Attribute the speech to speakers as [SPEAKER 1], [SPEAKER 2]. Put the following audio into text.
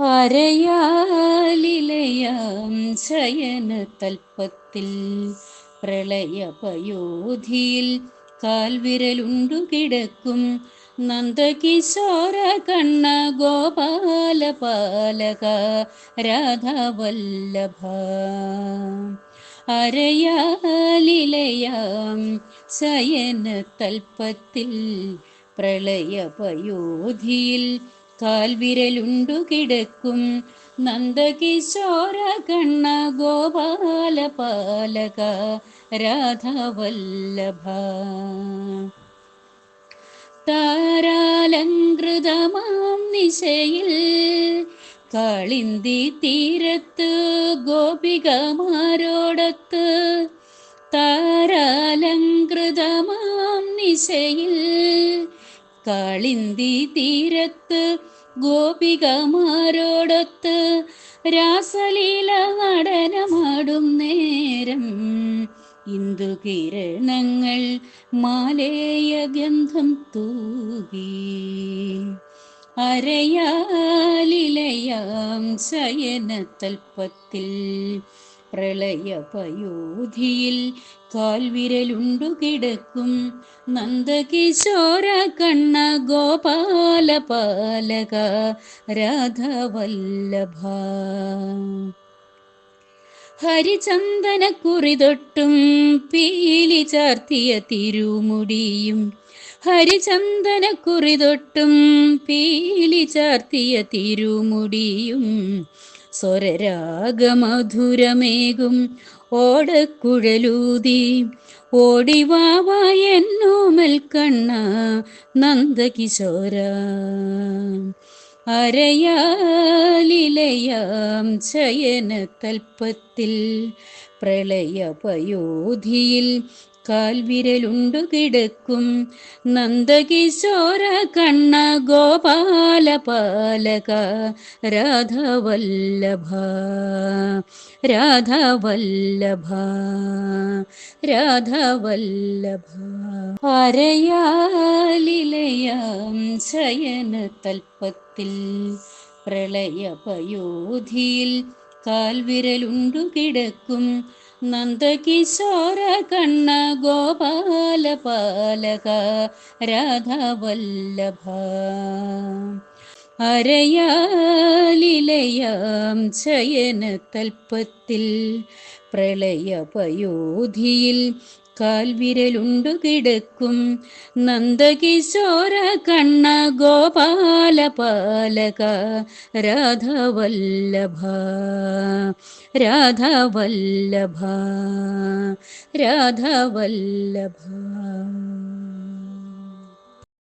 [SPEAKER 1] അരയാലിലയാം ശയന തൽപ്പത്തിൽ പ്രളയപയോധിയിൽ കാൽവിരലുണ്ടു കിടക്കും നന്ദകിശോര കണ്ണ ഗോപാല പാലക രാധാവല്ലഭ. അരയാലിലയാം ശയന തൽപ്പത്തിൽ പ്രളയപയോധിയിൽ കാൽവിരലുണ്ടു കിടക്കും നന്ദകിശോര കണ്ണ ഗോപാല പാലക രാധവല്ലഭ. താരാലങ്കൃതമാം നിശയിൽ കാളിന്തി തീരത്ത് ഗോപികമാരോടത്ത് താരാലങ്കൃതമാം നിശയിൽ കാളിന്തി തീരത്ത് ഗോപികമാരോടൊത്ത് രാസലീല നടനമാടും നേരം. ഇന്ദുകിരണങ്ങൾ മാലേയ ഗന്ധം തൂകി. അരയാലിലയാം ശയനത്തൽപ്പത്തിൽ പ്രളയപയോധിയിൽ കാൽവിരലുണ്ടു കിടക്കും നന്ദകിശോര കണ്ണ ഗോപാല പാലക രാധവല്ലഭ. ഹരിചന്ദന കുറിതൊട്ടും പീലി ചാർത്തിയ തിരുമുടിയും ഹരിചന്ദന കുറിതൊട്ടും പീലി ചാർത്തിയ തിരുമുടിയും സ്വരരാഗമധുരമേകും. ഓടക്കുഴലൂതി ഓടിവാവായെന്നോമൽ കണ്ണ നന്ദകിശോര. അരയാലിലയാം ശയന തൽപ്പത്തിൽ പ്രളയപയോധിയിൽ കാൽവിരലുണ്ടു കിടക്കും. നന്ദകിശോര കണ്ണ ഗോപാല പാലക രാധവല്ലഭ രാധവല്ലഭ രാധവല്ലഭ. അരയാലിലയാം ശയന തൽപ്പത്തിൽ പ്രളയപയോധിയിൽ കാൽവിരലുണ്ടു കിടക്കും. നന്ദകിശോര കണ്ണ ഗോപാല പാലക രാധാവല്ലഭ. അരയാലിലയാം ശയന തൽപ്പത്തിൽ പ്രളയപയോധിയിൽ കാൽവിരലുണ്ടു കിടക്കും. നന്ദകിശോര കണ്ണ ഗോപാല പാലക രാധവല്ലഭ രാധവല്ലഭ രാധവല്ലഭ.